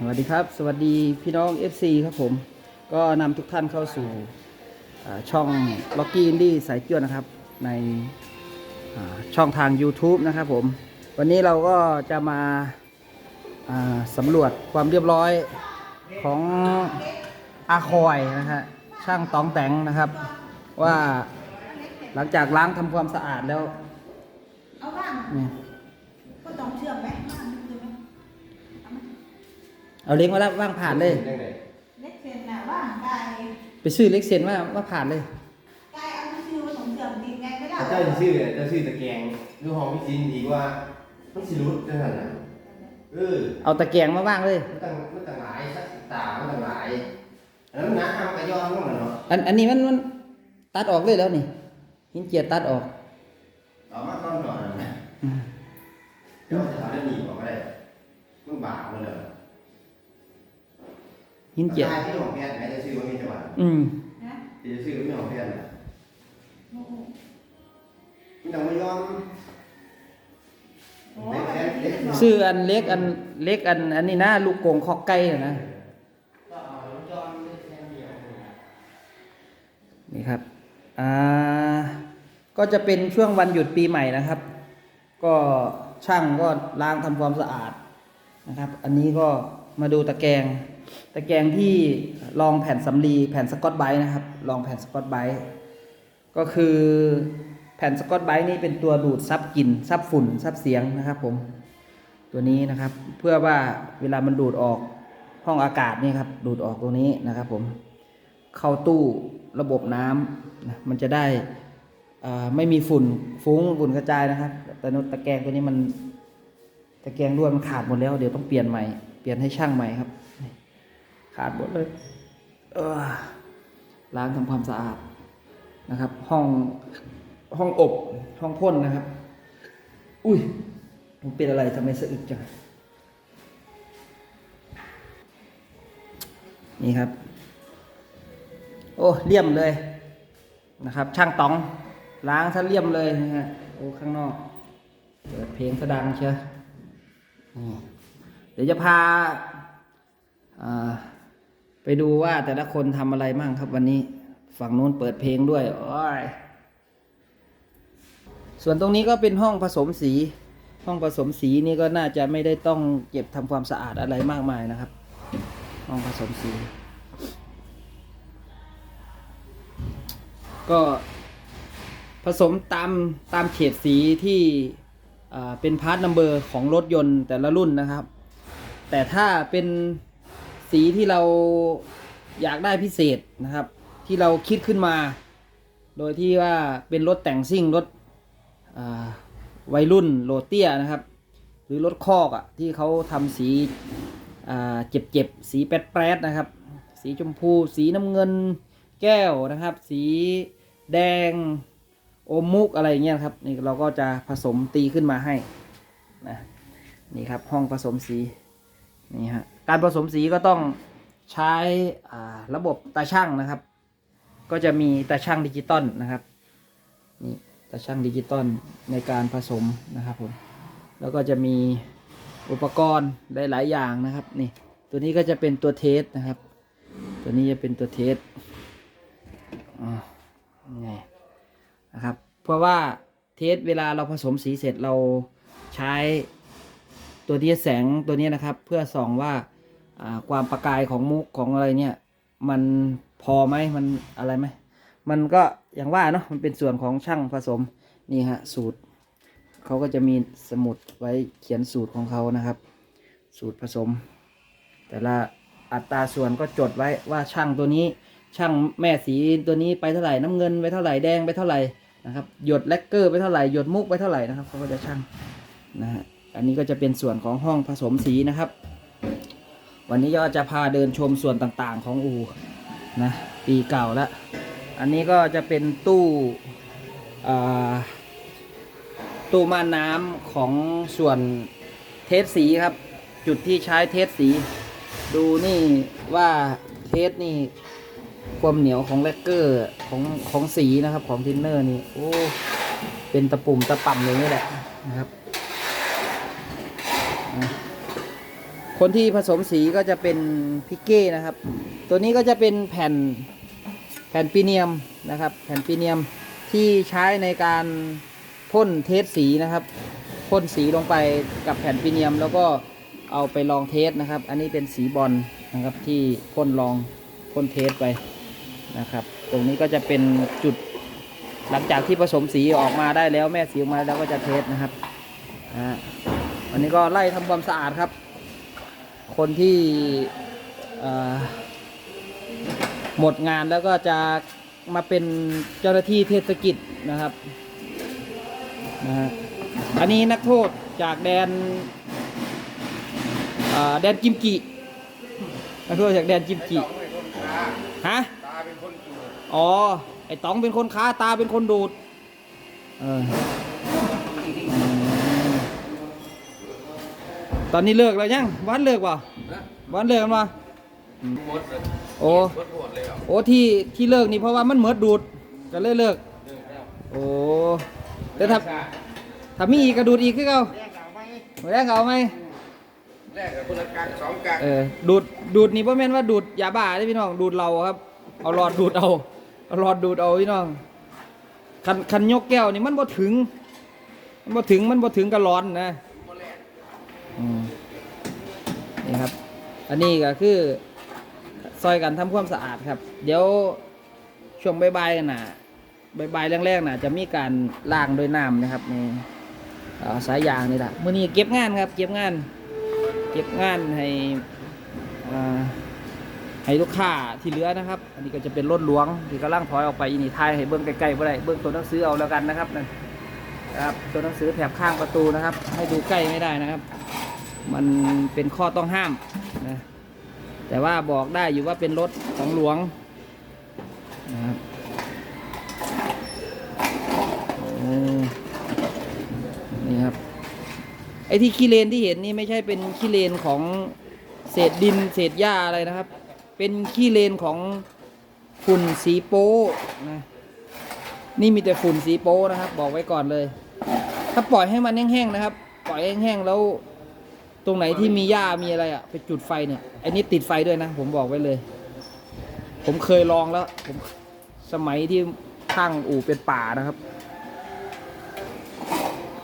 สวัสดีครับ สวัสดีพี่น้อง FC ครับผม ก็นำทุกท่านเข้าสู่อ่าช่อง l o c k y Indie สายเจือนะครับ ในอ่าช่องทาง YouTube นะครับผม วันนี้เราก็จะมาอ่าสำรวจความเรียบร้อยของอาคอยนะฮะช่างตองแตงนะครับ ว่าหลังจากล้างทำความสะอาดแล้ว เอาว่างเนี่ยก็ต้องเชื่อมไหม เอาเล็กมาแล้วว่างผ่านเลยเล็กเซนน่ะว่างไกายไปซื้อเล็กเซนว่าว่าผ่านเลยกายเอาไปชื่อว่าต้องเชื่อมดีไงไม่ได้เจ้าจะชื่อเนี่ยเจ้าชื่อตะแกรงดูหอมพี่จินดีกว่ามันสิรุดจังนั้นน่ะเออ เอาตะแกรงมาว่างเลย มันตั้งมันตั้งหลายสักตามันตั้งหลายอันนั้นนะทำกระยอนก็เหมือนเนาะอันอันนี้มันมันตัดออกเลยแล้วนี่หินเจียตัดออกเอามาต้อนก่อนนะอืมเดี๋ยวจะทำได้หนีบออกมาได้มันบาดมันเลย หินเจียตายที่ของแพทย์แม้จะชื่อว่ามีจังหวัดอืมนะที่จะชื่อว่ามีของแพทย์น่ะโอ้โหมันต้องมายอมโอ้โหแบบนี้เป็นหรซื้ออันเล็กอันเล็กอันอันนี้นะลูกโกงคอกไก่น่ะนะนี่ครับอ่าก็จะเป็นช่วงวันหยุดปีใหม่นะครับ ก็ช่างก็ล้างทำความสะอาดนะครับ อันนี้ก็มาดูตะแกรง ตะแกรงที่รองแผ่นสำลีแผ่นสกอตไบรท์นะครับรองแผ่นสกอตไบรท์ก็คือแผ่นสกอตไบรท์นี่เป็นตัวดูดซับกลิ่นซับฝุ่นซับเสียงนะครับผมตัวนี้นะครับเพื่อว่าเวลามันดูดออกห้องอากาศนี่ครับดูดออกตรงนี้นะครับผมเข้าตู้ระบบน้ำมันจะได้ไม่มีฝุ่นฟุ้งฝุ่นกระจายนะครับ แต่นตะแกรงตัวนี้มันตะแกรงรั่วมันขาดหมดแล้วเดี๋ยวต้องเปลี่ยนใหม่เปลี่ยนให้ช่างใหม่ครับ ขาดหมดเลยเออล้างทำความสะอาดนะครับ ห้องห้องอบห้องพ่นนะครับ อุ้ยผมเป็นอะไรทำไมสะอึกจังนี่ครับ โอ้เลี่ยมเลยนะครับ ช่างตองล้างซะเลี่ยมเลยนะฮะโอ้ข้างนอกเปิดเพลงสะดังเชียวเดี๋ยวจะพาอ่า ไปดูว่าแต่ละคนทำอะไรมั่งครับวันนี้ ฝั่งนู้นเปิดเพลงด้วยโอ้ยส่วนตรงนี้ก็เป็นห้องผสมสี ห้องผสมสีนี่ก็น่าจะไม่ได้ต้องเก็บทำความสะอาดอะไรมากมายนะครับ ห้องผสมสี ก็ผสมตามตามเฉดสีที่เป็นพาร์ทนัมเบอร์ของรถยนต์แต่ละรุ่นนะครับ แต่ถ้าเป็น สีที่เราอยากได้พิเศษนะครับ ที่เราคิดขึ้นมา โดยที่ว่าเป็นรถแต่งซิ่งรถวัยรุ่นโรเตียนะครับ หรือรถคอกอะ่ะที่เขาทำสีเจ็บๆสีแป๊ดๆนะครับ สีชมพู สีน้ำเงินแก้วนะครับ สีแดงอมมุกอะไรอย่างเงี้ยครับนี่เราก็จะผสมตีขึ้นมาให้นะนี่ครับห้องผสมสีนี่ฮะ การผสมสีก็ต้องใช้ระบบตาช่างนะครับ ก็จะมีตาช่างดิจิตอลนะครับนี่ตาช่างดิจิตอลในการผสมนะครับผมแล้วก็จะมีอุปกรณ์หลาย ๆ อย่างนะครับนี่ตัวนี้ก็จะเป็นตัวเทสนะครับ ตัวนี้จะเป็นตัวเทสนี่นะครับ เพราะว่าเทสเวลาเราผสมสีเสร็จเราใช้ตัวที่แสงตัวนี้นะครับ เพื่อส่องว่า ความประกายของมุกของอะไรเนี่ย มันพอไหมมันอะไรไหมมันก็อย่างว่าเนาะมันเป็นส่วนของช่างผสมนี่ฮะสูตรเขาก็จะมีสมุดไว้เขียนสูตรของเขานะครับ สูตรผสม แต่ละอัตราส่วนก็จดไว้ว่าช่างตัวนี้ ช่างแม่สีตัวนี้ไปเท่าไหร่น้ำเงินไปเท่าไหร่แดงไปเท่าไหร่นะครับหยดแลกเกอร์ไปเท่าไหร่หยดมุกไปเท่าไหร่นะครับเขาก็จะช่างนะฮะอันนี้ก็จะเป็นส่วนของห้องผสมสีนะครับ วันนี้ก็จะพาเดินชมส่วนต่างๆของอูนะปีเก่าแล้วอันนี้ก็จะเป็นตู้ตู้ม่านน้ำของส่วนเทสสีครับ จุดที่ใช้เทสสี ดูนี่ว่าเทสนี่ความเหนียวของแลกเกอร์ของของสีนะครับของทินเนอร์นี่โอ้เป็นตะปุ่มตะป่ำเลยนี่แหละนะครับอะ คนที่ผสมสีก็จะเป็นพิกเก้นะครับ ตัวนี้ก็จะเป็นแผ่นแผ่นปีเนียมนะครับ แผ่นปีเนียมที่ใช้ในการพ่นเทสสีนะครับพ่นสีลงไปกับแผ่นปีเนียม แล้วก็เอาไปลองเทสนะครับ อันนี้เป็นสีบอลนะครับที่พ่นลองพ่นเทสไปนะครับ ตรงนี้ก็จะเป็นจุดหลังจากที่ผสมสีออกมาได้แล้วแม่สีออกมาแล้วก็จะเทสนะครับอ่าวันนี้ก็ไล่ทำความสะอาดครับ คนที่หมดงานแล้วก็จะมาเป็นเจ้าหน้าที่เทศกิจนะครับนะฮะอันนี้นักโทษจากแดนอ่อแดนกิมจินักโทษจากแดนกิมจิฮะอ๋อ ไอ้ต๋องเป็นคนค้าตาเป็นคนดูด เออ ตอนนี้เลิกแล้วยังวันเลิกวะวันเลิกกันวะโอ้โอ้ที่ที่เลิกนี่เพราะว่ามันเหมือดดูดก็เลยเลิกโอ้แต่ถ้าถ้ามีอีกก็ดูดอีกคือเก่าแรกเอาไหมแรกกับคนละกังสองกังเออดูดดูดนี่พ่อแม่นว่าดูดยาบ้าได้พี่น้องดูดเราครับ เอาหลอดดูดเอาเอาหลอดดูดเอาพี่น้องคันคันยกแก้วนี่มันบ่ถึง มันบ่ถึงมันบ่ถึงกับร้อนนะอืม นี่ครับ อันนี้ก็คือซอยกันทำความสะอาดครับ เดี๋ยวช่วงใบ่ายๆน่ะบ่ายๆแรกๆน่ะ จะมีการล้างด้วยน้ำนะครับในสายยางนี่แหละมื้อนี้เก็บงานครับ เก็บงาน เก็บงานให้ให้ลูกค้าที่เหลือนะครับ อันนี้ก็จะเป็นรถหลวงที่กำลังถอยออกไปอีนี่ทายให้เบิ้องใกล้ๆบ่ได้เบิ้องตัวหนังสือเอาแล้วกันนะครับนั่นนะครับตัวหนังสือแถบข้างประตูนะครับ ให้ดูใกล้ไม่ได้นะครับ มันเป็นข้อต้องห้ามนะแต่ว่าบอกได้อยู่ว่าเป็นรถของหลวงนะครับนี่ครับไอ้ที่ขี้เลนที่เห็นนี่ไม่ใช่เป็นขี้เลนของเศษดินเศษหญ้าอะไรนะครับ เป็นขี้เลนของฝุ่นสีโป้นะนี่มีแต่ฝุ่นสีโป้นะครับ บอกไว้ก่อนเลย ถ้าปล่อยให้มันแห้งๆนะครับ ปล่อยแห้งๆแล้ว ตรงไหนที่มีหญ้ามีอะไรอะไปจุดไฟเนี่ยไอ้นี่ติดไฟด้วยนะ ผมบอกไว้เลย ผมเคยลองแล้ว ผมสมัยที่ข้างอู่เป็นป่านะครับ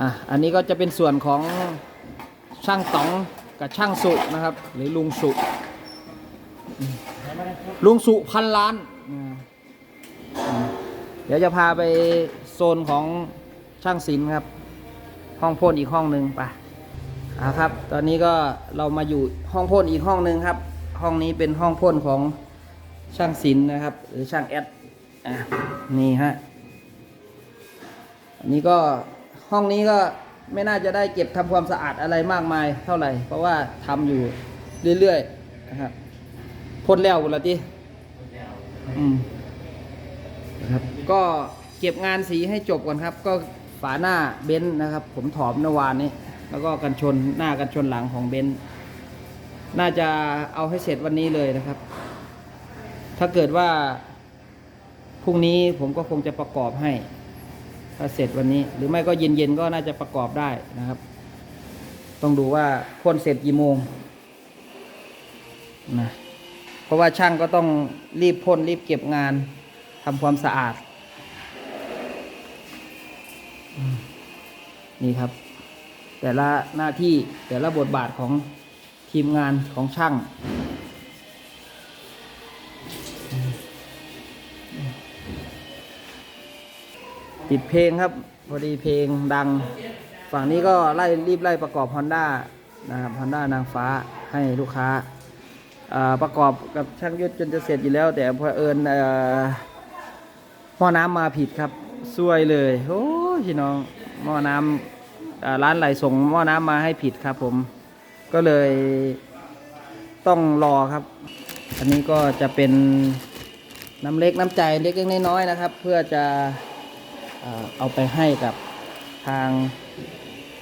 อะอันนี้ก็จะเป็นส่วนของช่างต๋องกับช่างสุนะครับ หรือลุงสุ ลุงสุพันล้านเดี๋ยวจะพาไปโซนของช่างศิลป์ครับ ห้องพ่นอีกห้องหนึ่งไป อ่าครับ ตอนนี้ก็เรามาอยู่ห้องพ่นอีกห้องหนึ่งครับ ห้องนี้เป็นห้องพ่นของช่างศิลป์นะครับ หรือช่างแอดอะนี่ฮะอันนี้ก็ห้องนี้ก็ไม่น่าจะได้เก็บทำความสะอาดอะไรมากมายเท่าไหร่ เพราะว่าทำอยู่เรื่อยๆนะครับพ่นแล้วหมดและทีอืมนะครับ ก็เก็บงานสีให้จบก่อนครับ ก็ฝาหน้าเบนซ์นะครับ ผมถอมเมื่อวานนี้ แล้วก็กันชนหน้ากันชนหลังของเบนซ์น่าจะเอาให้เสร็จวันนี้เลยนะครับ ถ้าเกิดว่าพรุ่งนี้ผมก็คงจะประกอบให้ถ้าเสร็จวันนี้ หรือไม่ก็เย็นๆก็น่าจะประกอบได้นะครับ ต้องดูว่าพ่นเสร็จกี่โมงนะเพราะว่าช่างก็ต้องรีบพ่นรีบเก็บงานทำความสะอาด นี่ครับ แต่ละหน้าที่แต่ละบทบาทของทีมงานของช่างปิดเพลงครับ พอดีเพลงดัง ฝั่งนี้ก็ไล่รีบไล่ประกอบ Honda นะครับ Honda นางฟ้าให้ลูกค้า ประกอบกับช่างยุทธจนจะเสร็จอยู่แล้ว แต่พอเอิญเอ่อหม้อน้ำมาผิดครับซวยเลย โอ้พี่น้องหม้อน้ำ ร้านไหลส่งหม้อน้ำมาให้ผิดครับผมก็เลยต้องรอครับ อันนี้ก็จะเป็นน้ำเล็กน้ำใจเล็กๆน้อยๆนะครับ เพื่อจะเอาไปให้กับทาง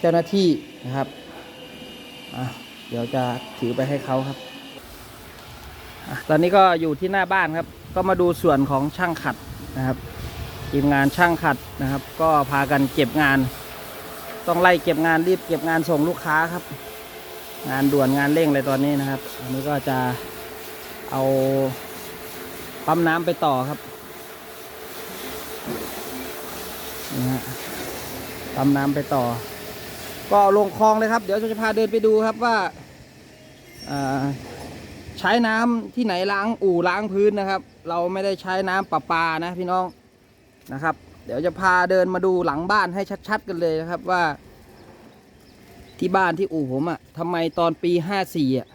เจ้าหน้าที่นะครับเดี๋ยวจะถือไปให้เขาครับอตอนนี้ก็อยู่ที่หน้าบ้านครับ ก็มาดูส่วนของช่างขัดนะครับทีมงานช่างขัดนะครับ ก็พากันเก็บงาน ต้องไล่เก็บงานรีบเก็บงานส่งลูกค้าครับ งานด่วนงานเร่งเลยตอนนี้นะครับ อันนี้ก็จะเอาปั๊มน้ำไปต่อครับนี่ฮะปั๊มน้ำไปต่อ ก็ลงคลองเลยครับ เดี๋ยวจะพาเดินไปดูครับว่าอ่าใช้น้ำที่ไหนล้างอู่ล้างพื้นนะครับ เราไม่ได้ใช้น้ำประปานะพี่น้องนะครับ เดี๋ยวจะพาเดินมาดูหลังบ้านให้ชัด ๆ กันเลยนะครับว่า ที่บ้านที่อู่ผมอะ่ะทำไมตอนปีห้าสี่อะ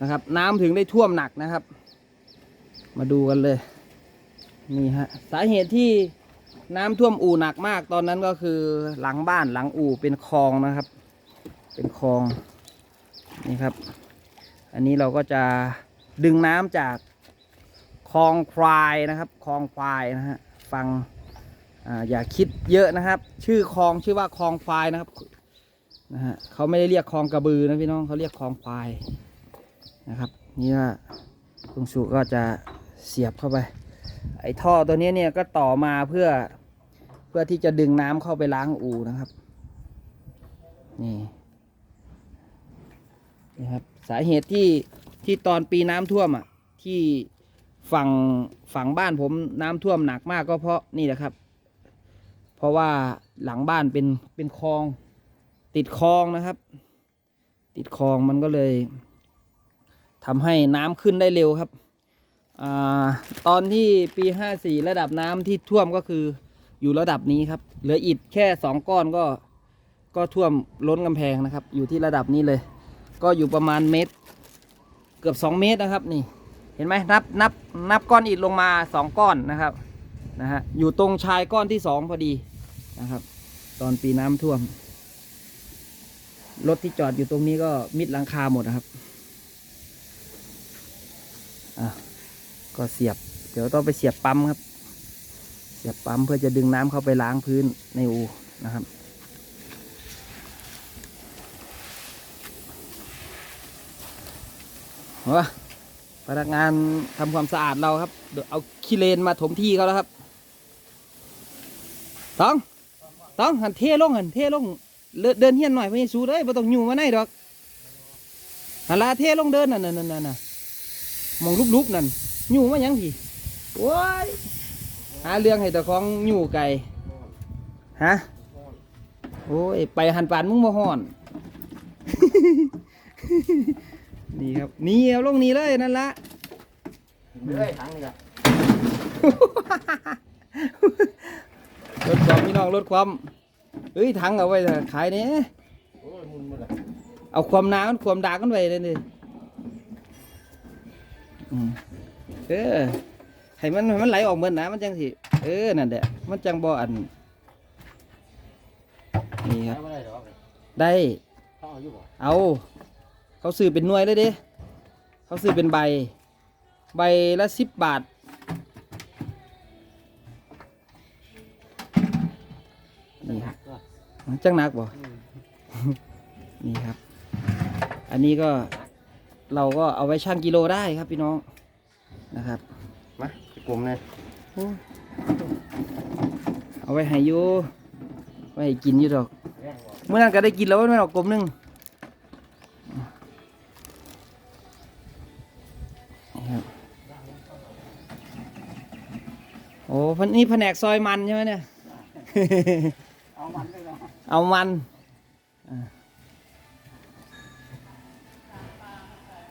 นะครับ น้ำถึงได้ท่วมหนักนะครับ มาดูกันเลย นี่ฮะสาเหตุที่น้ำท่วมอู่หนักมากตอนนั้นก็คือหลังบ้านหลังอู่เป็นคลองนะครับ เป็นคลองนี่ครับ อันนี้เราก็จะดึงน้ำจากคลองควายนะครับคลองควายนะฮะฟัง อย่าคิดเยอะนะครับ ชื่อคลองชื่อว่าคลองควายนะครับนะฮะเขาไม่ได้เรียกคลองกระบือนะพี่น้องเขาเรียกคลองควายนะครับ นี่ว่าลุงสุก็จะเสียบเข้าไป ไอ้ท่อตัวนี้เนี่ยก็ต่อมาเพื่อเพื่อที่จะดึงน้ำเข้าไปล้างอูนะครับ นี่นี่ครับสาเหตุที่ที่ตอนปีน้ำท่วมอะที่ฝั่งฝั่งบ้านผมน้ำท่วมหนักมากก็เพราะนี่แหละครับ เพราะว่าหลังบ้านเป็นเป็นคลอง ติดคลองนะครับ ติดคลองมันก็เลยทำให้น้ำขึ้นได้เร็วครับอตอนที่ปีห้าสี่ระดับน้ำที่ท่วมก็คืออยู่ระดับนี้ครับ เหลืออิฐแค่สองก้อนก็ก็ท่วมล้นกำแพงนะครับ อยู่ที่ระดับนี้เลย ก็อยู่ประมาณเมตร เกือบสองเมตรนะครับนี่เห็นไหมนับนับนับก้อนอิฐลงมาสองก้อนนะครับนะฮะอยู่ตรงชายก้อนที่สองพอดี นะครับ ตอนปีน้ำท่วม รถที่จอดอยู่ตรงนี้ก็มิดหลังคาหมดนะครับอะก็เสียบ เดี๋ยวต้องไปเสียบปั๊มครับ เสียบปั๊มเพื่อจะดึงน้ำเข้าไปล้างพื้นในอูนะครับวะพนักงานทำความสะอาดเราครับ เดี๋ยวเอาขี้เลนมาถมที่เขาแล้วครับต้อง ต้องหันเทลงหันเทลงเลเดินเฮียนหน่อยไม่สู้เลยไม่ต้องอยู่มาไหนดอกหันลาเทลงเดินนั่นนั่นนั่นน่ะมองลุกๆนั่นอยู่มาหยังพี่โอ้ยหาเรื่องให้แต่ของอยู่ไก่ฮะโอ้ยไปหันปานมึงมาห่อนนี่ครับนี่เอาลงนี่เลยนั่นละเลยทั้งนี้ละ รถความพี่น้องรถความเอ้ยถังเอาไว้เถอะขายเนี่ยโอ้ยเอาความน้ำความดากันไว้เลยนี่เออให้มันให้มันไหลออกเหมือนน้ำมันจังสิเออนั่นแหละมันจังบ่อันนี่ครับได้เอาเขาซื้อเป็นหน่วยเลยเดิเขาซื้อเป็นใบ ใบละสิบบาท จังหนักบ่นี่ครับ อันนี้ก็เราก็เอาไว้ชั่งกิโลได้ครับพี่น้องนะครับมาไปกลมเลยโอ้เอาไว้ให้อยู่ไว้ให้กินอยู่ดอกเมื่อนั้นก็ได้กินแล้วไม่ออกกลมหนึงนี่ครับโอ้พันนี่แผนกซอยมันใช่ไหมเนี่ยเอาวันเลยนะ เอามัน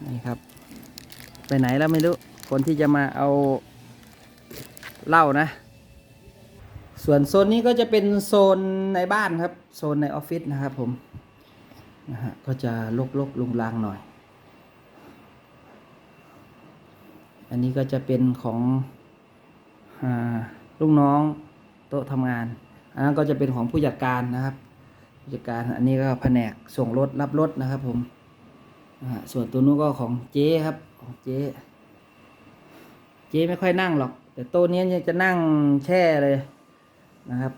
นี่ครับ ไปไหนแล้วไม่รู้ คนที่จะมาเอาเหล้านะ ส่วนโซนนี้ก็จะเป็นโซนในบ้านครับ โซนในออฟฟิศนะครับผมนะฮะก็จะลกๆลุงลางหน่อย อันนี้ก็จะเป็นของอลูกน้องโต๊ะทำงานอันนั้นก็จะเป็นของผู้จัดการนะครับ ผู้จัดการอันนี้ก็แผนกส่งรถรับรถนะครับผมส่วนตัวนู้นก็ของเจ๊ครับของเจ๊เจ๊ไม่ค่อยนั่งหรอก แต่โต๊ะนี้ยังจะนั่งแช่เลยนะครับ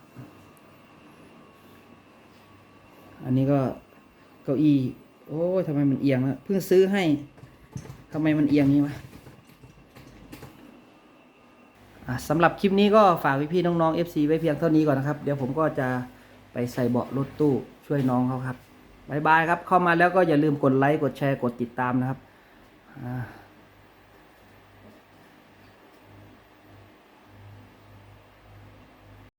อันนี้ก็เก้าอี้โอ้ยทำไมมันเอียงนะเพิ่งซื้อให้ทำไมมันเอียงนี้วะอะสำหรับคลิปนี้ก็ฝากพี่ๆน้องๆ FC ไว้เพียงเท่านี้ก่อนนะครับ เดี๋ยวผมก็จะ ไปใส่เบาะรถตู้ช่วยน้องเขาครับบายบายครับ เข้ามาแล้วก็อย่าลืมกดไลค์ กดแชร์ กดติดตามนะครับอ่า